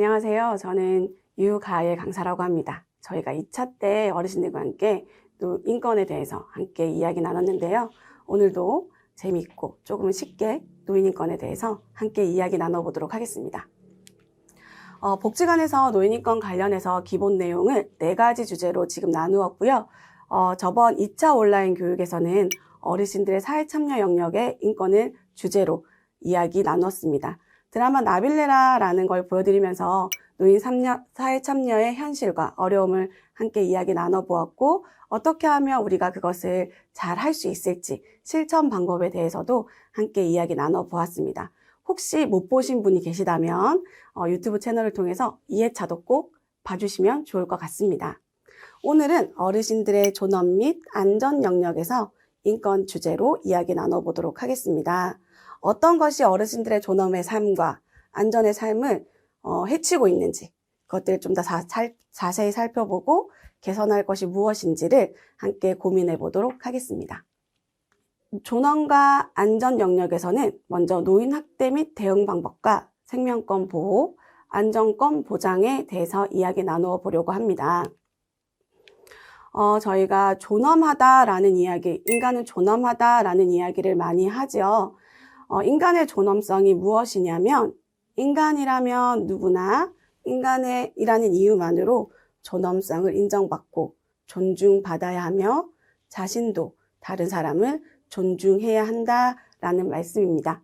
네, 안녕하세요. 저는 유가의 강사라고 합니다. 저희가 2차 때 어르신들과 함께 또 인권에 대해서 함께 이야기 나눴는데요. 오늘도 재미있고 조금 쉽게 노인인권에 대해서 함께 이야기 나눠보도록 하겠습니다. 어, 복지관에서 노인인권 관련해서 기본 내용을 네 가지 주제로 지금 나누었고요. 어, 저번 2차 온라인 교육에서는 어르신들의 사회 참여 영역의 인권을 주제로 이야기 나눴습니다. 드라마 나빌레라라는 걸 보여드리면서 노인 삼녀- 사회 참여의 현실과 어려움을 함께 이야기 나눠보았고 어떻게 하면 우리가 그것을 잘 할 수 있을지 실천 방법에 대해서도 함께 이야기 나눠보았습니다. 혹시 못 보신 분이 계시다면 어, 유튜브 채널을 통해서 2회차도 꼭 봐주시면 좋을 것 같습니다. 오늘은 어르신들의 존엄 및 안전 영역에서 인권 주제로 이야기 나눠보도록 하겠습니다. 어떤 것이 어르신들의 존엄의 삶과 안전의 삶을 어, 해치고 있는지 그것들을 좀 더 자세히 살펴보고 개선할 것이 무엇인지를 함께 고민해 보도록 하겠습니다. 존엄과 안전 영역에서는 먼저 노인 학대 및 대응 방법과 생명권 보호, 안전권 보장에 대해서 이야기 나누어 보려고 합니다. 어, 저희가 존엄하다라는 이야기, 인간은 존엄하다라는 이야기를 많이 하죠. 어, 인간의 존엄성이 무엇이냐면 인간이라면 누구나 인간의이라는 이유만으로 존엄성을 인정받고 존중받아야 하며 자신도 다른 사람을 존중해야 한다라는 말씀입니다.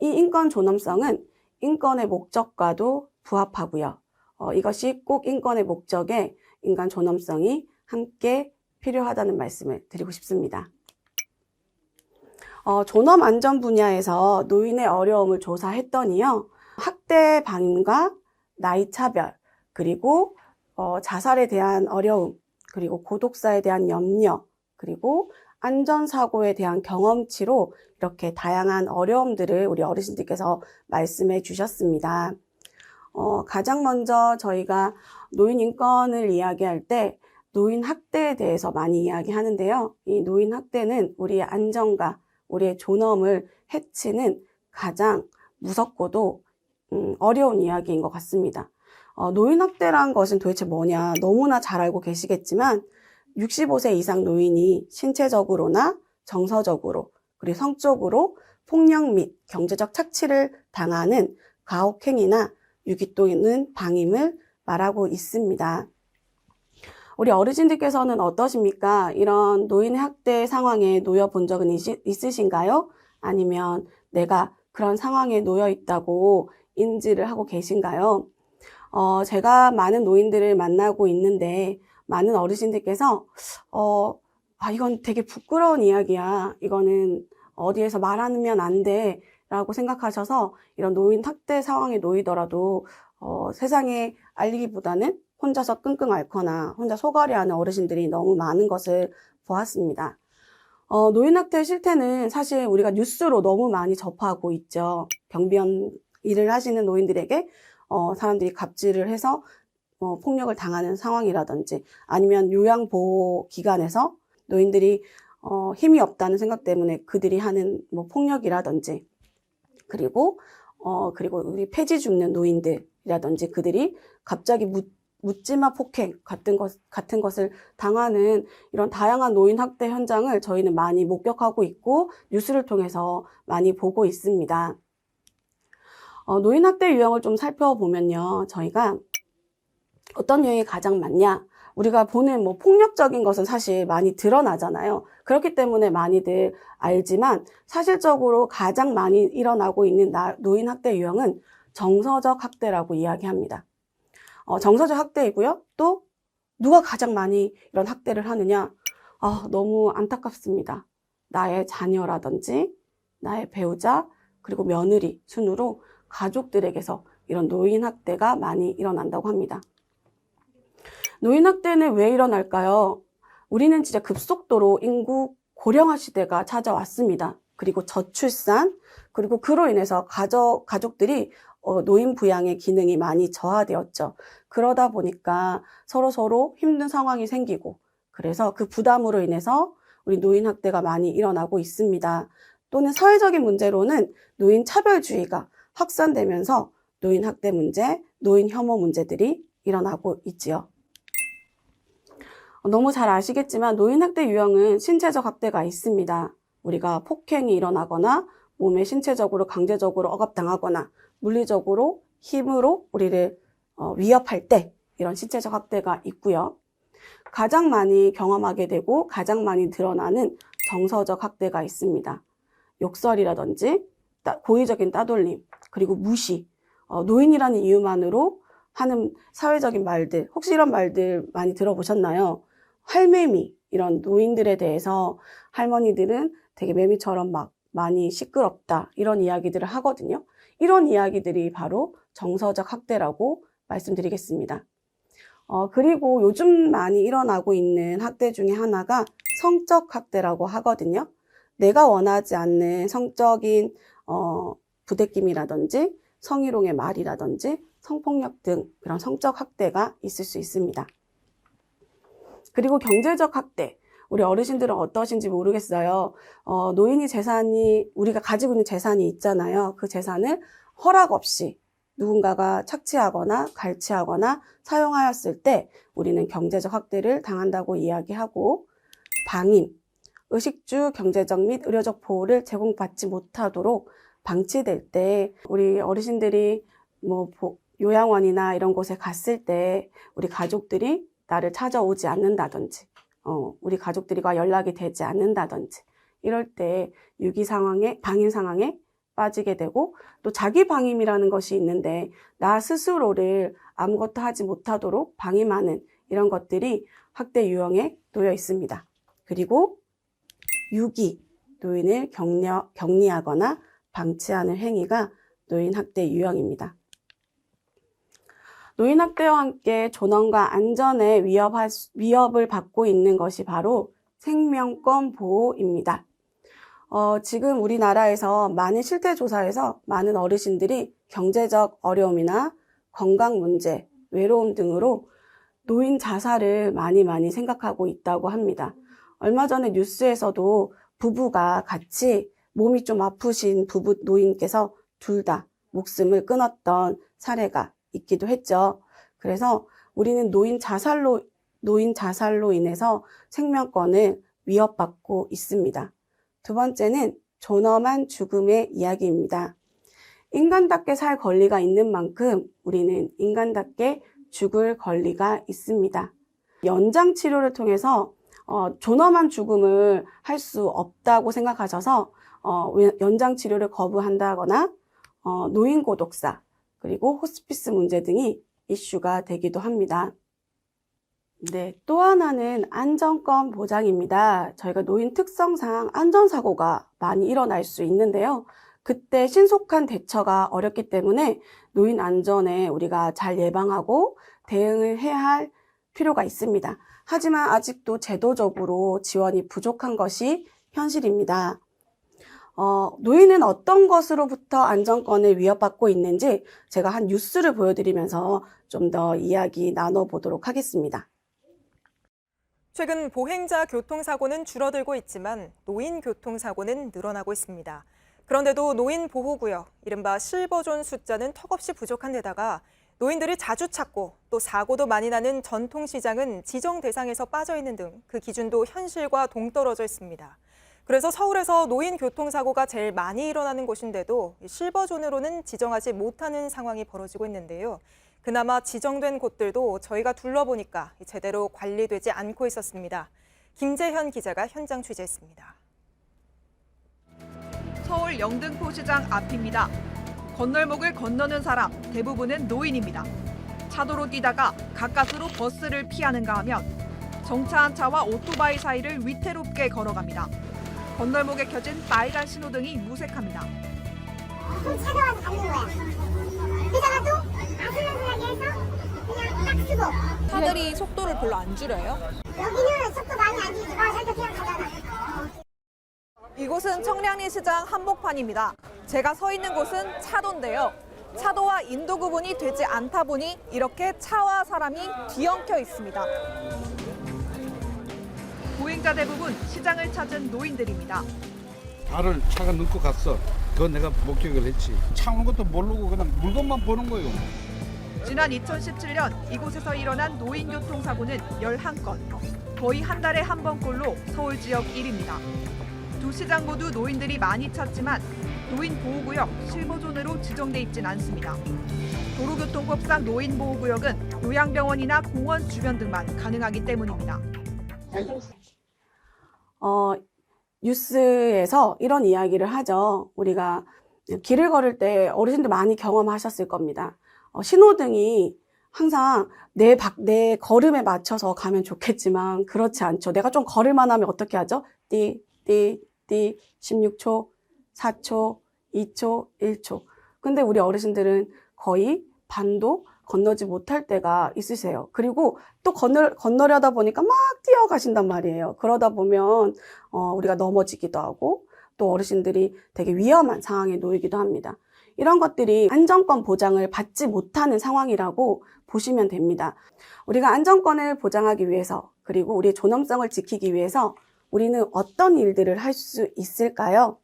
이 인권 존엄성은 인권의 목적과도 부합하고요. 어, 이것이 꼭 인권의 목적에 인간 존엄성이 함께 필요하다는 말씀을 드리고 싶습니다. 어, 존엄 안전 분야에서 노인의 어려움을 조사했더니요. 학대 방임과 나이 차별, 그리고 어, 자살에 대한 어려움, 그리고 고독사에 대한 염려, 그리고 안전사고에 대한 경험치로 이렇게 다양한 어려움들을 우리 어르신들께서 말씀해 주셨습니다. 어, 가장 먼저 저희가 노인 인권을 이야기할 때 노인 학대에 대해서 많이 이야기하는데요. 이 노인 학대는 우리의 안전과 우리의 존엄을 해치는 가장 무섭고도 음, 어려운 이야기인 것 같습니다. 어, 노인학대란 것은 도대체 뭐냐 너무나 잘 알고 계시겠지만 65세 이상 노인이 신체적으로나 정서적으로 그리고 성적으로 폭력 및 경제적 착취를 당하는 가혹행위나 유기 또는 방임을 말하고 있습니다. 우리 어르신들께서는 어떠십니까? 이런 노인의 학대 상황에 놓여 본 적은 있으신가요? 아니면 내가 그런 상황에 놓여 있다고 인지를 하고 계신가요? 어, 제가 많은 노인들을 만나고 있는데 많은 어르신들께서 어, 아, 이건 되게 부끄러운 이야기야. 이거는 어디에서 말하면 안 돼. 라고 생각하셔서 이런 노인 학대 상황에 놓이더라도 어, 세상에 알리기보다는 혼자서 끙끙 앓거나 혼자 소갈이하는 어르신들이 너무 많은 것을 보았습니다. 어, 노인학대 실태는 사실 우리가 뉴스로 너무 많이 접하고 있죠. 경비원 일을 하시는 노인들에게 어, 사람들이 갑질을 해서 어, 폭력을 당하는 상황이라든지 아니면 요양보호 기관에서 노인들이 어, 힘이 없다는 생각 때문에 그들이 하는 뭐 폭력이라든지 그리고 어, 그리고 우리 폐지 죽는 노인들이라든지 그들이 갑자기 묻, 묻지마 폭행 같은 것, 같은 것을 당하는 이런 다양한 노인 학대 현장을 저희는 많이 목격하고 있고 뉴스를 통해서 많이 보고 있습니다. 어, 노인 학대 유형을 좀 살펴보면요. 저희가 어떤 유형이 가장 많냐? 우리가 보는 뭐 폭력적인 것은 사실 많이 드러나잖아요. 그렇기 때문에 많이들 알지만 사실적으로 가장 많이 일어나고 있는 노인 학대 유형은 정서적 학대라고 이야기합니다. 어, 정서적 학대이고요. 또 누가 가장 많이 이런 학대를 하느냐? 아, 너무 안타깝습니다. 나의 자녀라든지 나의 배우자 그리고 며느리 순으로 가족들에게서 이런 노인 학대가 많이 일어난다고 합니다. 노인 학대는 왜 일어날까요? 우리는 진짜 급속도로 인구 고령화 시대가 찾아왔습니다. 그리고 저출산, 그리고 그로 인해서 가족, 가족들이 어, 노인 부양의 기능이 많이 저하되었죠. 그러다 보니까 서로 서로 힘든 상황이 생기고 그래서 그 부담으로 인해서 우리 노인 학대가 많이 일어나고 있습니다. 또는 사회적인 문제로는 노인 차별주의가 확산되면서 노인 학대 문제, 노인 혐오 문제들이 일어나고 있지요. 어, 너무 잘 아시겠지만 노인 학대 유형은 신체적 학대가 있습니다. 우리가 폭행이 일어나거나 몸에 신체적으로 강제적으로 억압당하거나 물리적으로 힘으로 우리를 어, 위협할 때 이런 신체적 학대가 있고요. 가장 많이 경험하게 되고 가장 많이 드러나는 정서적 학대가 있습니다. 욕설이라든지 따- 고의적인 따돌림 그리고 무시 어, 노인이라는 이유만으로 하는 사회적인 말들 혹시 이런 말들 많이 들어보셨나요? 할매미 이런 노인들에 대해서 할머니들은 되게 매미처럼 막 많이 시끄럽다 이런 이야기들을 하거든요. 이런 이야기들이 바로 정서적 학대라고 말씀드리겠습니다. 어, 그리고 요즘 많이 일어나고 있는 학대 중에 하나가 성적 학대라고 하거든요. 내가 원하지 않는 성적인 어, 부대낌이라든지 성희롱의 말이라든지 성폭력 등 그런 성적 학대가 있을 수 있습니다. 그리고 경제적 학대. 우리 어르신들은 어떠신지 모르겠어요. 어, 노인이 재산이, 우리가 가지고 있는 재산이 있잖아요. 그 재산을 허락 없이 누군가가 착취하거나 갈취하거나 사용하였을 때 우리는 경제적 학대를 당한다고 이야기하고 방임, 의식주 경제적 및 의료적 보호를 제공받지 못하도록 방치될 때 우리 어르신들이 뭐 보- 요양원이나 이런 곳에 갔을 때 우리 가족들이 나를 찾아오지 않는다든지 어, 우리 가족들과 연락이 되지 않는다든지 이럴 때 유기 상황에 방임 상황에 빠지게 되고 또 자기 방임이라는 것이 있는데 나 스스로를 아무것도 하지 못하도록 방임하는 이런 것들이 학대 유형에 놓여 있습니다. 그리고 유기 노인을 격려, 격리하거나 방치하는 행위가 노인 학대 유형입니다. 노인 학대와 함께 존엄과 안전에 위협할, 수- 위협을 받고 있는 것이 바로 생명권 보호입니다. 어, 지금 우리나라에서 많은 실태 조사에서 많은 어르신들이 경제적 어려움이나 건강 문제, 외로움 등으로 노인 자살을 많이 많이 생각하고 있다고 합니다. 얼마 전에 뉴스에서도 부부가 같이 몸이 좀 아프신 부부 노인께서 둘 다 목숨을 끊었던 사례가 있기도 했죠. 그래서 우리는 노인 자살로, 노인 자살로 인해서 생명권을 위협받고 있습니다. 두 번째는 존엄한 죽음의 이야기입니다. 인간답게 살 권리가 있는 만큼 우리는 인간답게 죽을 권리가 있습니다. 연장 치료를 통해서 어, 존엄한 죽음을 할 수 없다고 생각하셔서 어, 연장 치료를 거부한다거나 어, 노인 고독사 그리고 호스피스 문제 등이 이슈가 되기도 합니다. 네, 또 하나는 안전권 보장입니다. 저희가 노인 특성상 안전사고가 많이 일어날 수 있는데요. 그때 신속한 대처가 어렵기 때문에 노인 안전에 우리가 잘 예방하고 대응을 해야 할 필요가 있습니다. 하지만 아직도 제도적으로 지원이 부족한 것이 현실입니다. 어, 노인은 어떤 것으로부터 안전권을 위협받고 있는지 제가 한 뉴스를 보여드리면서 좀 더 이야기 나눠보도록 하겠습니다. 최근 보행자 교통사고는 줄어들고 있지만 노인 교통사고는 늘어나고 있습니다. 그런데도 노인 보호구역, 이른바 실버존 숫자는 턱없이 부족한 데다가 노인들이 자주 찾고 또 사고도 많이 나는 전통시장은 지정 대상에서 빠져 있는 등 그 기준도 현실과 동떨어져 있습니다. 그래서 서울에서 노인 교통사고가 제일 많이 일어나는 곳인데도 이 실버존으로는 지정하지 못하는 상황이 벌어지고 있는데요. 그나마 지정된 곳들도 저희가 둘러보니까 제대로 관리되지 않고 있었습니다. 김재현 기자가 현장 취재했습니다. 서울 영등포 시장 앞입니다. 건널목을 건너는 사람 대부분은 노인입니다. 차도로 뛰다가 가까스로 버스를 피하는가 하면 정차한 차와 오토바이 사이를 위태롭게 걸어갑니다. 건널목에 켜진 빨간 신호등이 무색합니다. 좀 차가워서 가는 거야. 그러다가 또 아슬아슬하게 해서 그냥 딱 쓰고 차들이 속도를 별로 안 줄여요? 여기는 속도 많이 안마 살짝 그냥 가잖아. 이곳은 청량리 시장 한복판입니다. 제가 서 있는 곳은 차도인데요. 차도와 인도 구분이 되지 않다 보니 이렇게 차와 사람이 뒤엉켜 있습니다. 보행자 대부분 시장을 찾은 노인들입니다. 발을 차가 넣고 갔어. 그건 내가 목격을 했지. 차 오는 것도 모르고 그냥 물건만 보는 거예요. 지난 2017년 이곳에서 일어난 노인 교통사고는 11건. 거의 한 달에 한 번꼴로 서울 지역 1위입니다. 두 시장 모두 노인들이 많이 찾지만 노인 보호구역 실버존으로 지정돼 있진 않습니다. 도로교통법상 노인 보호구역은 요양병원이나 공원 주변 등만 가능하기 때문입니다. 어, 뉴스에서 이런 이야기를 하죠. 우리가 길을 걸을 때 어르신들 많이 경험하셨을 겁니다. 어, 신호등이 항상 내, 박, 내 걸음에 맞춰서 가면 좋겠지만 그렇지 않죠. 내가 좀 걸을만 하면 어떻게 하죠? 띠, 띠, 띠, 16초, 4초, 2초, 1초. 근데 우리 어르신들은 거의 반도 건너지 못할 때가 있으세요. 그리고 또 건너, 건너려다 보니까 막 뛰어가신단 말이에요. 그러다 보면, 어, 우리가 넘어지기도 하고, 또 어르신들이 되게 위험한 상황에 놓이기도 합니다. 이런 것들이 안전권 보장을 받지 못하는 상황이라고 보시면 됩니다. 우리가 안전권을 보장하기 위해서, 그리고 우리의 존엄성을 지키기 위해서 우리는 어떤 일들을 할 수 있을까요?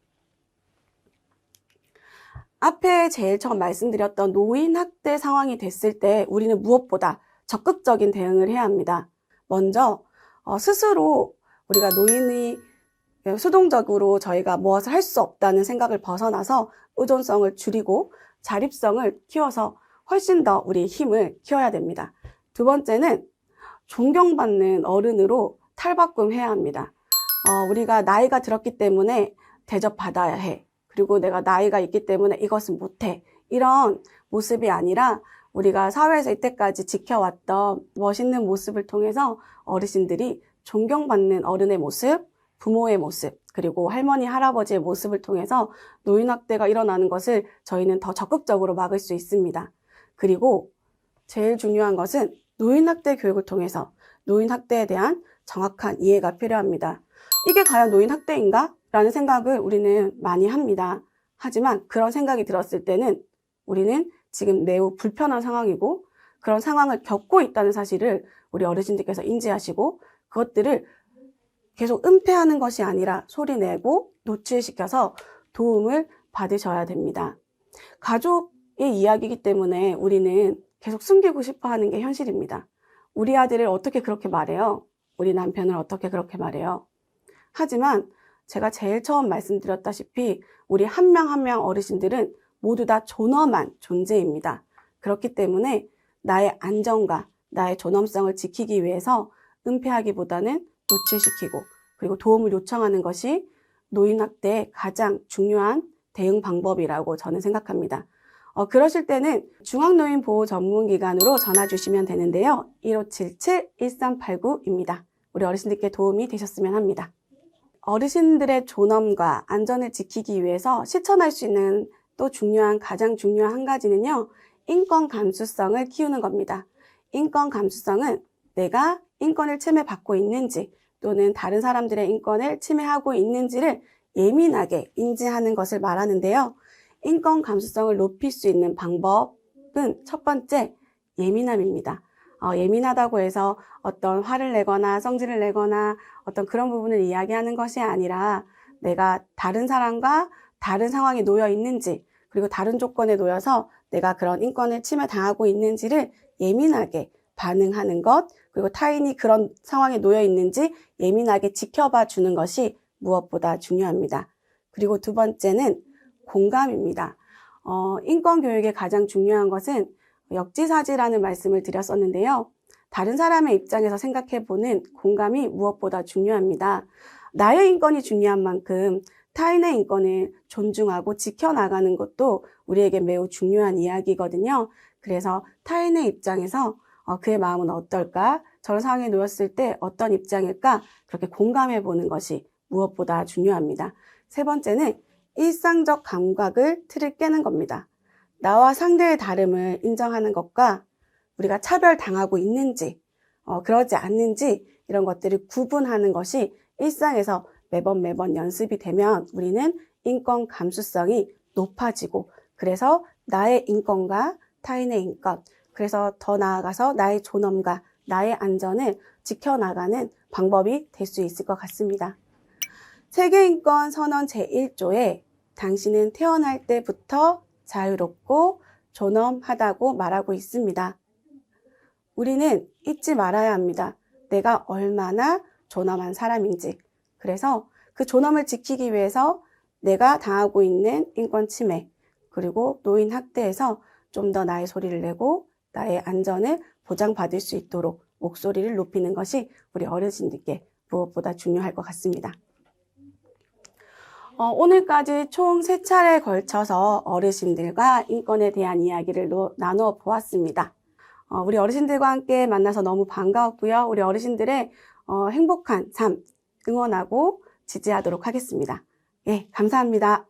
앞에 제일 처음 말씀드렸던 노인 학대 상황이 됐을 때 우리는 무엇보다 적극적인 대응을 해야 합니다. 먼저 어, 스스로 우리가 노인이 수동적으로 저희가 무엇을 할 수 없다는 생각을 벗어나서 의존성을 줄이고 자립성을 키워서 훨씬 더 우리 힘을 키워야 됩니다. 두 번째는 존경받는 어른으로 탈바꿈해야 합니다. 어, 우리가 나이가 들었기 때문에 대접받아야 해. 그리고 내가 나이가 있기 때문에 이것은 못해. 이런 모습이 아니라 우리가 사회에서 이때까지 지켜왔던 멋있는 모습을 통해서 어르신들이 존경받는 어른의 모습, 부모의 모습, 그리고 할머니, 할아버지의 모습을 통해서 노인학대가 일어나는 것을 저희는 더 적극적으로 막을 수 있습니다. 그리고 제일 중요한 것은 노인학대 교육을 통해서 노인학대에 대한 정확한 이해가 필요합니다. 이게 과연 노인학대인가? 라는 생각을 우리는 많이 합니다. 하지만 그런 생각이 들었을 때는 우리는 지금 매우 불편한 상황이고 그런 상황을 겪고 있다는 사실을 우리 어르신들께서 인지하시고 그것들을 계속 은폐하는 것이 아니라 소리내고 노출시켜서 도움을 받으셔야 됩니다. 가족의 이야기이기 때문에 우리는 계속 숨기고 싶어 하는 게 현실입니다. 우리 아들을 어떻게 그렇게 말해요? 우리 남편을 어떻게 그렇게 말해요? 하지만 제가 제일 처음 말씀드렸다시피 우리 한 명 한 명 어르신들은 모두 다 존엄한 존재입니다. 그렇기 때문에 나의 안전과 나의 존엄성을 지키기 위해서 은폐하기보다는 노출시키고 그리고 도움을 요청하는 것이 노인학대의 가장 중요한 대응 방법이라고 저는 생각합니다. 어, 그러실 때는 중앙노인보호 전문기관으로 전화 주시면 되는데요. 1577-1389입니다. 우리 어르신들께 도움이 되셨으면 합니다. 어르신들의 존엄과 안전을 지키기 위해서 실천할 수 있는 또 중요한, 가장 중요한 한 가지는요, 인권 감수성을 키우는 겁니다. 인권 감수성은 내가 인권을 침해받고 있는지 또는 다른 사람들의 인권을 침해하고 있는지를 예민하게 인지하는 것을 말하는데요. 인권 감수성을 높일 수 있는 방법은 첫 번째, 예민함입니다. 어, 예민하다고 해서 어떤 화를 내거나 성질을 내거나 어떤 그런 부분을 이야기하는 것이 아니라 내가 다른 사람과 다른 상황에 놓여 있는지 그리고 다른 조건에 놓여서 내가 그런 인권을 침해당하고 있는지를 예민하게 반응하는 것 그리고 타인이 그런 상황에 놓여 있는지 예민하게 지켜봐 주는 것이 무엇보다 중요합니다. 그리고 두 번째는 공감입니다. 어, 인권 교육의 가장 중요한 것은 역지사지라는 말씀을 드렸었는데요. 다른 사람의 입장에서 생각해 보는 공감이 무엇보다 중요합니다. 나의 인권이 중요한 만큼 타인의 인권을 존중하고 지켜나가는 것도 우리에게 매우 중요한 이야기거든요. 그래서 타인의 입장에서 어, 그의 마음은 어떨까? 저런 상황에 놓였을 때 어떤 입장일까? 그렇게 공감해 보는 것이 무엇보다 중요합니다. 세 번째는 일상적 감각을 틀을 깨는 겁니다. 나와 상대의 다름을 인정하는 것과 우리가 차별당하고 있는지, 어, 그러지 않는지 이런 것들을 구분하는 것이 일상에서 매번 매번 연습이 되면 우리는 인권 감수성이 높아지고 그래서 나의 인권과 타인의 인권, 그래서 더 나아가서 나의 존엄과 나의 안전을 지켜나가는 방법이 될 수 있을 것 같습니다. 세계인권 선언 제1조에 당신은 태어날 때부터 자유롭고 존엄하다고 말하고 있습니다. 우리는 잊지 말아야 합니다. 내가 얼마나 존엄한 사람인지. 그래서 그 존엄을 지키기 위해서 내가 당하고 있는 인권 침해, 그리고 노인 학대에서 좀 더 나의 소리를 내고 나의 안전을 보장받을 수 있도록 목소리를 높이는 것이 우리 어르신들께 무엇보다 중요할 것 같습니다. 어, 오늘까지 총 세 차례에 걸쳐서 어르신들과 인권에 대한 이야기를 노- 나누어 보았습니다. 어, 우리 어르신들과 함께 만나서 너무 반가웠고요. 우리 어르신들의 어, 행복한 삶 응원하고 지지하도록 하겠습니다. 예, 감사합니다.